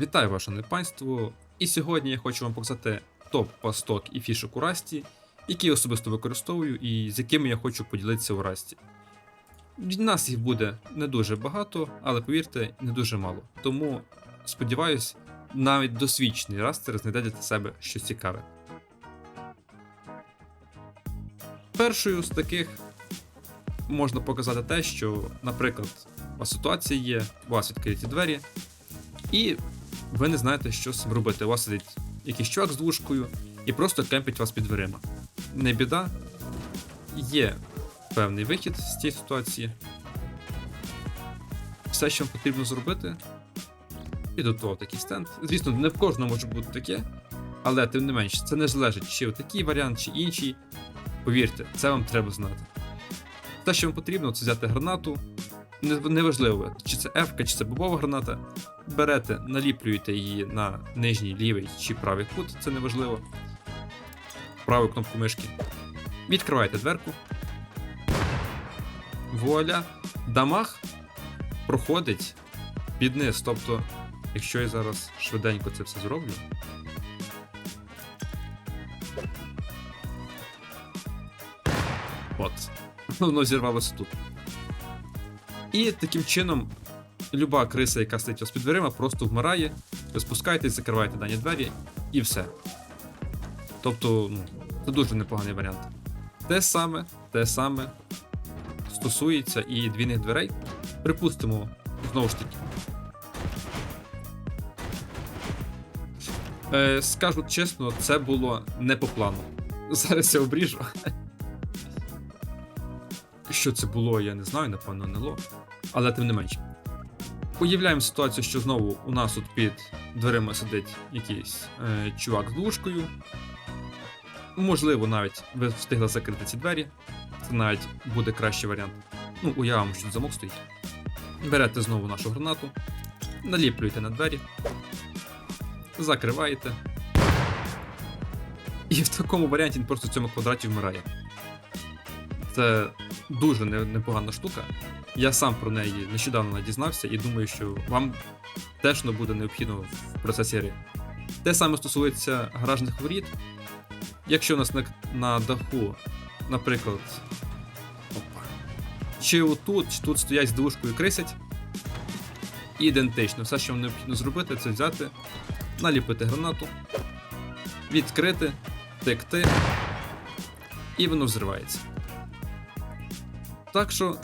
Вітаю ваше панство! І сьогодні я хочу вам показати топ пасток і фішок у Расті, які я особисто використовую і з якими я хочу поділитися у Расті. Від нас їх буде не дуже багато, але повірте, не дуже мало. Тому сподіваюсь, навіть досвідчений растер знайде для себе щось цікаве. Першою з таких можна показати те, що, наприклад, у вас ситуація є, у вас відкриті двері, і ви не знаєте, що з цим робити. У вас сидить якийсь чувак з двушкою і просто кемпить вас під дверима. Не біда, є певний вихід з цієї ситуації. Все, що вам потрібно зробити, підготував такий стенд. Звісно, не в кожному може бути таке, але тим не менш, це не залежить, чи такий варіант, чи інший. Повірте, це вам треба знати. Те, що вам потрібно, це взяти гранату. Неважливо, чи це F, чи це бобова граната. Берете, наліплюєте її на нижній лівий чи правий кут, це неважливо. Праву кнопку мишки. Відкриваєте дверку. Вуаля. Дамаг проходить під низ. Тобто, якщо я зараз швиденько це все зроблю. От. Воно зірвалося тут. І таким чином, люба криса, яка стоїть вас під дверима, просто вмирає, ви спускаєтесь, закриваєте дані двері і все. Тобто, ну, це дуже непоганий варіант. Те саме, те саме стосується і двійних дверей. Припустимо, знову ж таки. Е, скажу чесно, це було не по плану. Зараз я обріжу. Що це було, я не знаю, напевно, НЛО. Але тим не менш. Уявляємо ситуацію, що знову у нас тут під дверима сидить якийсь е, чувак з дужкою. Можливо, навіть ви встигли закрити ці двері. Це навіть буде кращий варіант. Ну, уявимо, що замок стоїть. Берете знову нашу гранату, наліплюєте на двері, закриваєте. І в такому варіанті він просто в цьому квадраті вмирає. Це дуже непогана штука. Я сам про неї нещодавно дізнався і думаю, що вам теж буде необхідно в процесі гри. Те саме стосується гаражних воріт. Якщо у нас на, на даху, наприклад, опа, чи отут, чи тут стоять з двушкою крисять, ідентично. Все, що вам необхідно зробити, це взяти, наліпити гранату, відкрити, текти, і воно взривається. Так що,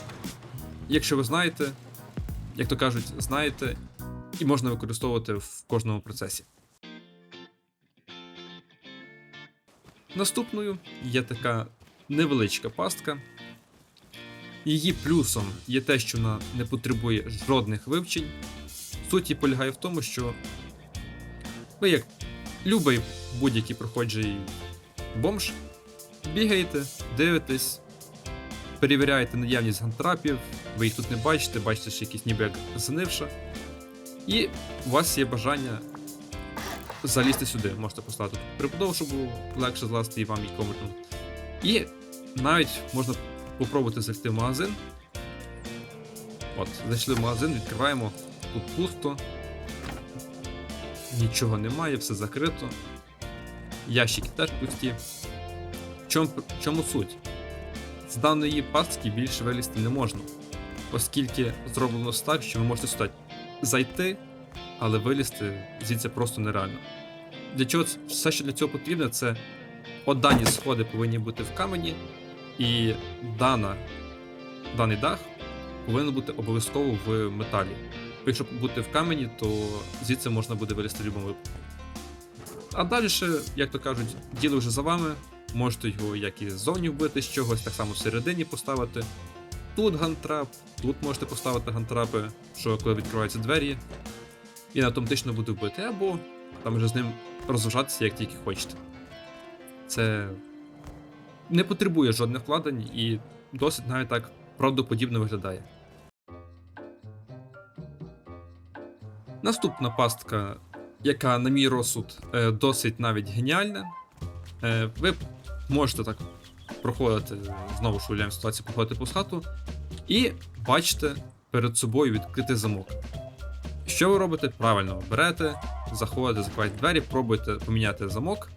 якщо ви знаєте, як то кажуть, знаєте, і можна використовувати в кожному процесі. Наступною є така невеличка пастка. Її плюсом є те, що вона не потребує жодних вивчень. Суть її полягає в тому, що ви, як любий будь-який проходжий бомж, бігаєте, дивитесь, перевіряєте наявність гантрапів, ви їх тут не бачите, бачите, що якісь ніби як занивша. І у вас є бажання залізти сюди. Можете поставити прибудову, щоб було легше злазити і вам і комфортно. І навіть можна попробувати зайти в магазин. От, зайшли в магазин, відкриваємо. Тут пусто. Нічого немає, все закрито. Ящики теж пусті. В чому суть? З даної пастки більше вилізти не можна, оскільки зроблено так, що ви можете сюди зайти, але вилізти звідси просто нереально. Для чого все, що для цього потрібно, це от дані сходи повинні бути в камені, і дана, даний дах повинен бути обов'язково в металі. Якщо бути в камені, то звідси можна буде вилізти в будь-якому випадку. А далі, як то кажуть, діло вже за вами. Можете його як і ззовні вбити з чогось, так само всередині поставити. Тут гантрап, тут можете поставити гантрапи, що коли відкриваються двері, і автоматично буде вбити, або там вже з ним розважатися як тільки хочете. Це не потребує жодних вкладень і досить навіть так правдоподібно виглядає. Наступна пастка, яка, на мій розсуд, е, досить навіть геніальна. Е, Ви можете так проходити, знову ж уявляємо ситуацію, проходити по хату, і бачите перед собою відкритий замок. Що ви робите? Правильно, берете, заходите, закриваєте двері, пробуєте поміняти замок.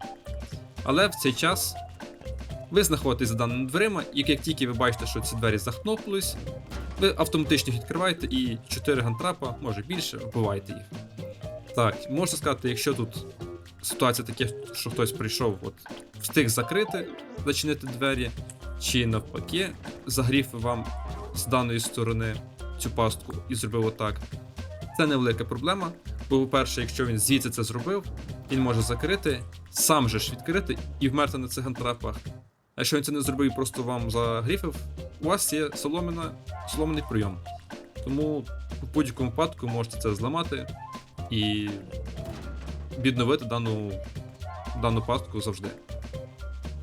Але в цей час ви знаходитесь за даними дверима, і як тільки ви бачите, що ці двері захнопнулись, ви автоматично їх відкриваєте і 4 гантрапа, може більше, вбиваєте їх. Так, можна сказати, якщо тут ситуація така, що хтось прийшов, от, встиг закрити, зачинити двері, чи навпаки, загрів вам з даної сторони цю пастку і зробив отак. Це невелика проблема. Бо, по-перше, якщо він звідси це зробив, він може закрити, сам же ж відкрити і вмерти на цих гантрапах. А якщо він це не зробив і просто вам загріфив, у вас є соломина, соломиний прийом. Тому в будь-якому випадку можете це зламати і відновити дану, дану пастку завжди.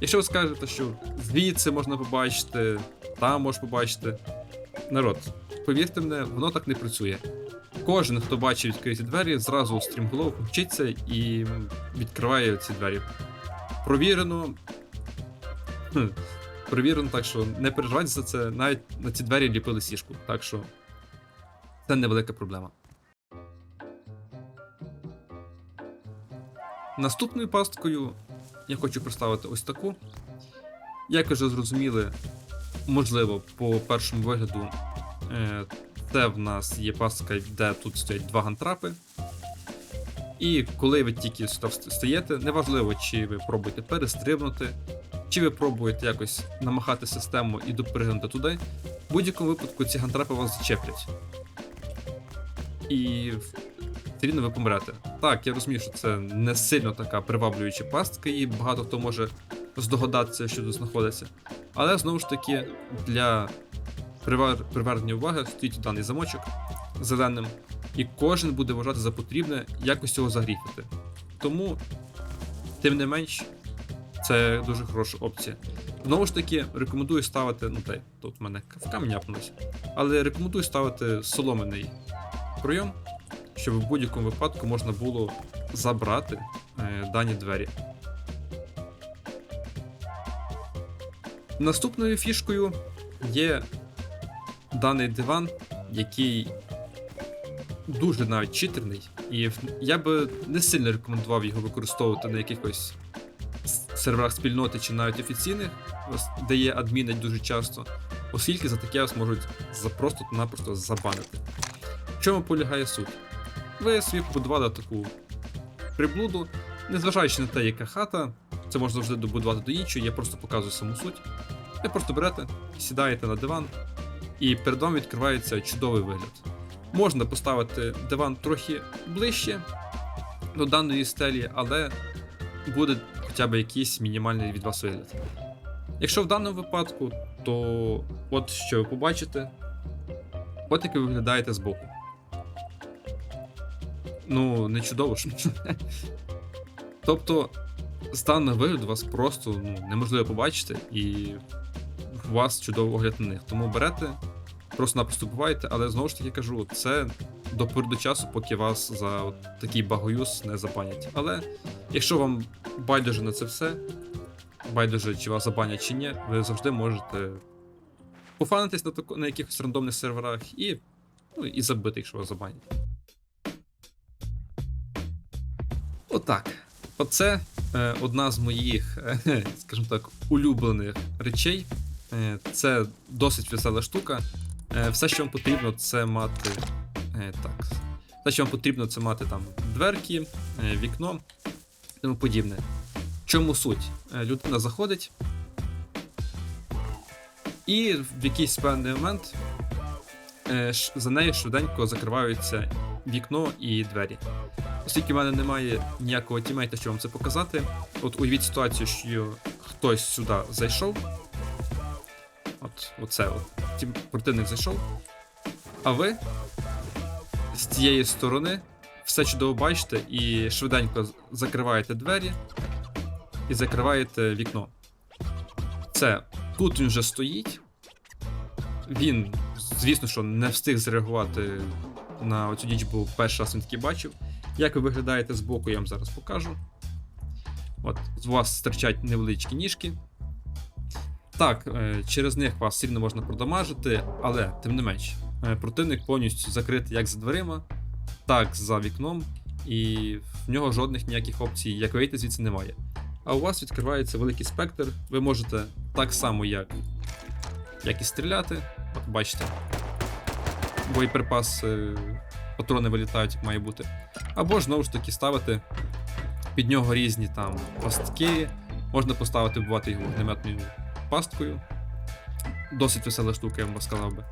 Якщо ви скажете, що звідси можна побачити, там можна побачити. Народ, повірте мене, воно так не працює. Кожен, хто бачить відкриті двері, зразу у стрімголов вчиться і відкриває ці двері. Провірено. Провірено, так що не переживайте за це, навіть на ці двері ліпили сішку, так що це невелика проблема. Наступною пасткою я хочу представити ось таку. Як вже зрозуміли, можливо, по першому вигляду, е, це в нас є пастка, де тут стоять два гантрапи. І коли ви тільки сюди вст- стаєте, неважливо, чи ви пробуєте перестрибнути, чи ви пробуєте якось намахати систему і допригнути туди, в будь-якому випадку ці гантрапи вас зачеплять. І все рівно помрете. Так, я розумію, що це не сильно така приваблююча пастка, і багато хто може здогадатися, що тут знаходиться. Але знову ж таки, для привер... привернення уваги стоїть даний замочок зеленим, і кожен буде вважати за потрібне якось його загріфити. Тому, тим не менш, це дуже хороша опція. Знову ж таки, рекомендую ставити, ну дай, тут в мене в камінь але рекомендую ставити соломений прийом, щоб в будь-якому випадку можна було забрати е, дані двері. Наступною фішкою є даний диван, який дуже навіть читерний, і я би не сильно рекомендував його використовувати на якихось серверах спільноти чи навіть офіційних, де є адміни дуже часто, оскільки за таке вас можуть просто-напросто забанити. В чому полягає суть? Ви собі побудували таку приблуду, незважаючи на те, яка хата, це можна завжди добудувати до іншої, я просто показую саму суть. Ви просто берете, сідаєте на диван, і перед вами відкривається чудовий вигляд. Можна поставити диван трохи ближче до даної стелі, але буде хоча б якийсь мінімальний від вас вигляд. Якщо в даному випадку, то от що ви побачите, от як ви виглядаєте збоку. Ну, не чудово ж. тобто, з даного вигляду вас просто ну, неможливо побачити, і у вас чудовий огляд на них. Тому берете, просто-напросто буваєте, але знову ж таки кажу, це до до часу, поки вас за от такий багоюз не забанять. Але якщо вам байдуже на це все, байдуже, чи вас забанять чи ні, ви завжди можете пофанитись на, тако, на якихось рандомних серверах і, ну, і забити, якщо вас забанять. Отак. Оце е, одна з моїх, е, скажімо так, улюблених речей. Е, це досить весела штука. Все, що вам потрібно, це мати. Так. Все, що вам потрібно, це мати там дверки, вікно тому подібне. Чому суть? Людина заходить, і в якийсь певний момент за нею швиденько закриваються вікно і двері. Оскільки в мене немає ніякого тімейта, щоб вам це показати, от уявіть ситуацію, що хтось сюди зайшов. От, оце от. Тім, противник зайшов. А ви з тієї сторони все чудово бачите і швиденько закриваєте двері і закриваєте вікно. Це тут він вже стоїть. Він, звісно, що не встиг зреагувати на цю діч, бо перший раз він таки бачив. Як ви виглядаєте збоку, я вам зараз покажу. От, з вас стирчать невеличкі ніжки. Так, е, через них вас сильно можна продамажити, але тим не менш, е, противник повністю закритий як за дверима, так за вікном, і в нього жодних ніяких опцій, як вийти звідси немає. А у вас відкривається великий спектр, ви можете так само, як, як і стріляти, от бачите, боєприпас, е, патрони вилітають, як має бути. Або ж знову ж таки ставити під нього різні там пастки, можна поставити вбивати його вогнеметною пасткою. Досить весела штука, я вам сказав би.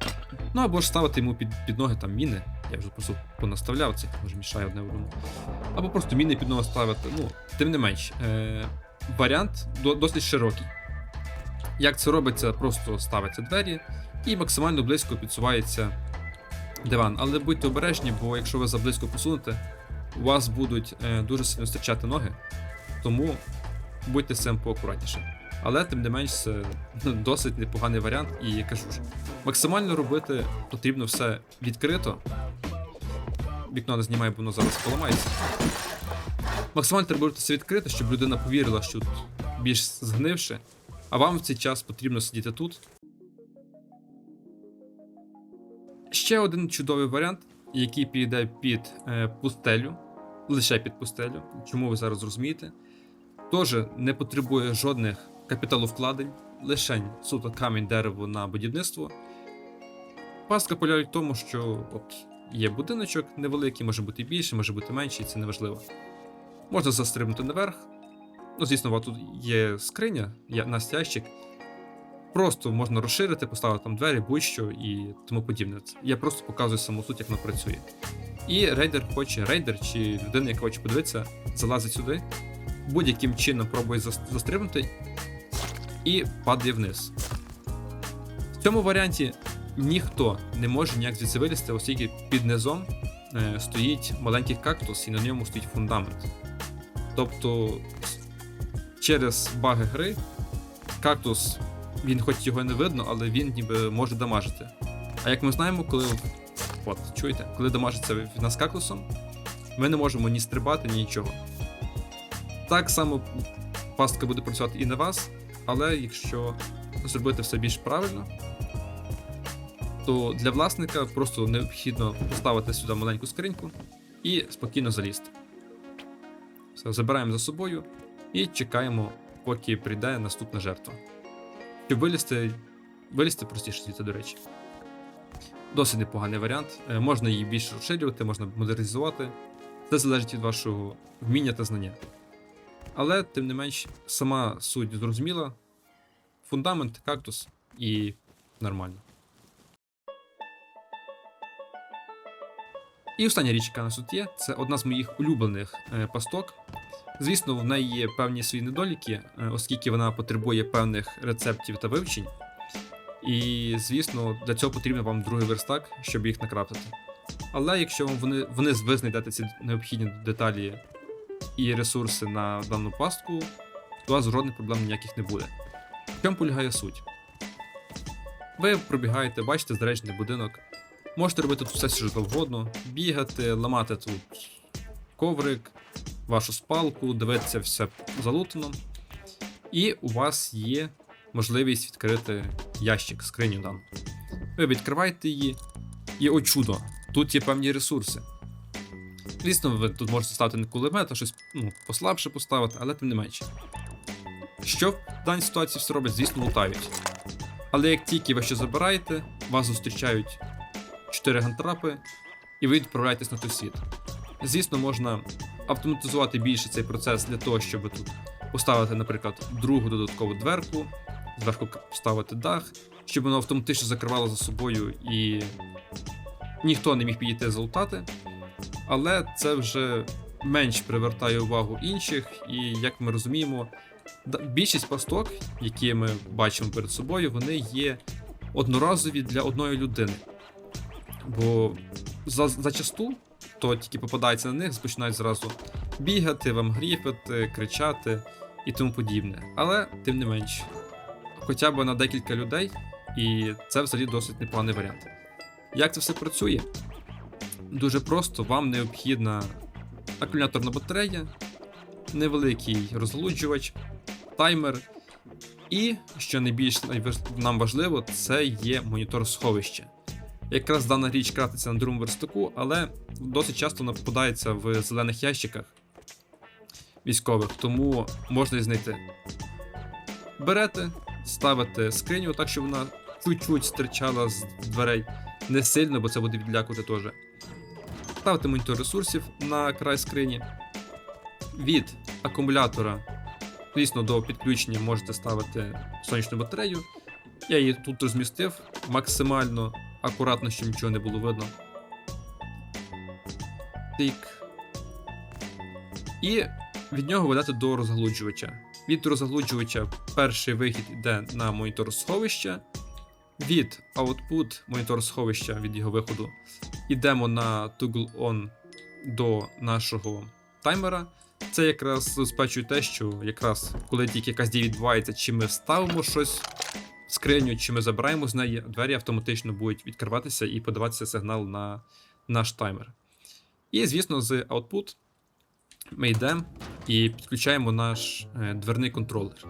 Ну або ж ставити йому під, під ноги там міни. Я вже просто понаставляв це, може мішає одне одному. Або просто міни під ноги ставити. Ну, тим не менш, е, варіант до, досить широкий. Як це робиться, просто ставиться двері і максимально близько підсувається диван. Але будьте обережні, бо якщо ви заблизько посунете, у вас будуть е, дуже сильно стирчати ноги, тому будьте з цим поакуратніше. Але тим не менш, це ну, досить непоганий варіант, і я кажу ж, максимально робити потрібно все відкрито. Вікно не знімає, бо воно зараз поламається. Максимально треба робити все відкрито, щоб людина повірила, що тут більш згнивше, а вам в цей час потрібно сидіти тут. Ще один чудовий варіант, який підійде під е, пустелю, лише під пустелю, чому ви зараз розумієте, теж не потребує жодних капіталовкладень, лише суто камінь дерево на будівництво. Пастка полягає в тому, що от є будиночок невеликий, може бути більше, може бути менший, це не важливо. Можна застрибнути наверх. Ну, звісно, тут є скриня, є ящик. Просто можна розширити, поставити там двері, будь-що і тому подібне. Я просто показую саму суть, як воно працює. І рейдер хоче, рейдер чи людина, яка хоче подивитися, залазить сюди, будь-яким чином пробує зас- застрибнути і падає вниз. В цьому варіанті ніхто не може ніяк звідси вилізти, оскільки під низом е, стоїть маленький кактус і на ньому стоїть фундамент. Тобто через баги гри кактус, він хоч його не видно, але він ніби може дамажити. А як ми знаємо, коли. От, чуєте, коли дамажиться в нас кактусом, ми не можемо ні стрибати, ні нічого. Так само пастка буде працювати і на вас, але якщо зробити все більш правильно, то для власника просто необхідно поставити сюди маленьку скриньку і спокійно залізти. Все, забираємо за собою і чекаємо, поки прийде наступна жертва. Щоб вилізти, вилізти простіше звідти, до речі. Досить непоганий варіант. Е, Можна її більше розширювати, можна модернізувати. Це залежить від вашого вміння та знання. Але, тим не менш, сама суть зрозуміла. Фундамент, кактус і нормально. І остання річ, яка у нас тут є, це одна з моїх улюблених е, пасток. Звісно, в неї є певні свої недоліки, е, оскільки вона потребує певних рецептів та вивчень. І, звісно, для цього потрібен вам другий верстак, щоб їх накрафтити. Але якщо вам вони, вони ви знайдете ці необхідні деталі і ресурси на дану пастку, то у вас жодних проблем ніяких не буде. В чому полягає суть? Ви пробігаєте, бачите заречений будинок, можете робити тут все, що завгодно, бігати, ламати тут коврик, вашу спалку, дивитися все залутано. І у вас є можливість відкрити ящик, скриню дану. Ви відкриваєте її, і о чудо, тут є певні ресурси. Звісно, ви тут можете ставити не кулемет, а щось ну, послабше поставити, але тим не менше. Що в даній ситуації все роблять, звісно, лутають. Але як тільки ви що забираєте, вас зустрічають 4 гантрапи, і ви відправляєтесь на той світ. Звісно, можна автоматизувати більше цей процес для того, щоб тут поставити, наприклад, другу додаткову дверку, зверху поставити дах, щоб воно автоматично закривало за собою і ніхто не міг підійти залутати. Але це вже менш привертає увагу інших, і як ми розуміємо, більшість пасток, які ми бачимо перед собою, вони є одноразові для одної людини. Бо за, зачасту, хто тільки попадається на них, починають зразу бігати, вам гріпати, кричати і тому подібне. Але тим не менш, хоча б на декілька людей, і це взагалі досить непоганий варіант. Як це все працює? Дуже просто, вам необхідна акумуляторна батарея, невеликий розгалуджувач, таймер. І, що найбільш нам важливо, це є монітор сховища. Якраз дана річ кратиться на другому верстаку, але досить часто вона попадається в зелених ящиках військових, тому можна її знайти. Берете, ставите скриню так, щоб вона чуть-чуть стирчала з дверей. Не сильно, бо це буде відлякувати теж. Ставите монітор ресурсів на край скрині. Від акумулятора, звісно, до підключення можете ставити сонячну батарею. Я її тут розмістив максимально акуратно, щоб нічого не було видно. Тик. І від нього ведете до розгалуджувача. Від розгалуджувача перший вихід йде на монітор сховища. Від output монітор сховища від його виходу йдемо на toggle on до нашого таймера. Це якраз забезпечує те, що якраз коли тільки якась дія відбувається, чи ми ставимо щось скриню, чи ми забираємо з неї, двері автоматично будуть відкриватися і подаватися сигнал на наш таймер. І, звісно, з output ми йдемо і підключаємо наш е, дверний контролер.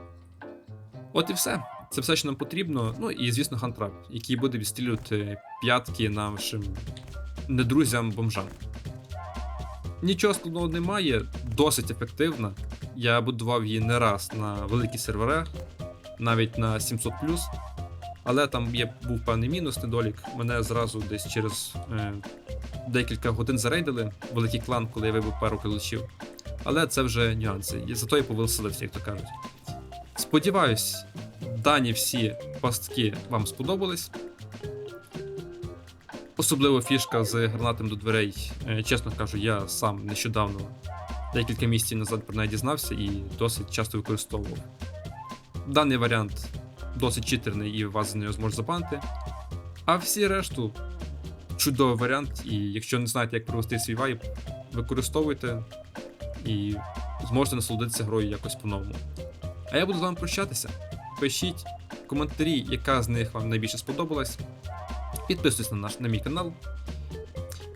От і все. Це все, що нам потрібно. Ну і, звісно, хантрап, який буде відстрілювати п'ятки нашим недрузям-бомжам. Нічого складного немає, досить ефективна. Я будував її не раз на великі сервери, навіть на 700 Але там є був певний мінус, недолік. Мене зразу десь через е, декілька годин зарейдили великий клан, коли я вибив пару килочів. Але це вже нюанси. І зато я повеселився, як то кажуть. Сподіваюсь, дані всі пастки вам сподобались. Особливо фішка з гранатом до дверей. Е, Чесно кажу, я сам нещодавно, декілька місяців назад про неї дізнався і досить часто використовував. Даний варіант досить читерний і вас за нього зможе забанити. А всі решту чудовий варіант, і якщо не знаєте, як провести свій вайб, використовуйте і зможете насолодитися грою якось по-новому. А я буду з вами прощатися. Пишіть коментарі, яка з них вам найбільше сподобалась. Підписуйтесь на наш на мій канал.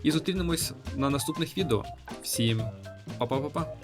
І зустрінемось на наступних відео. Всім па-па-па-па!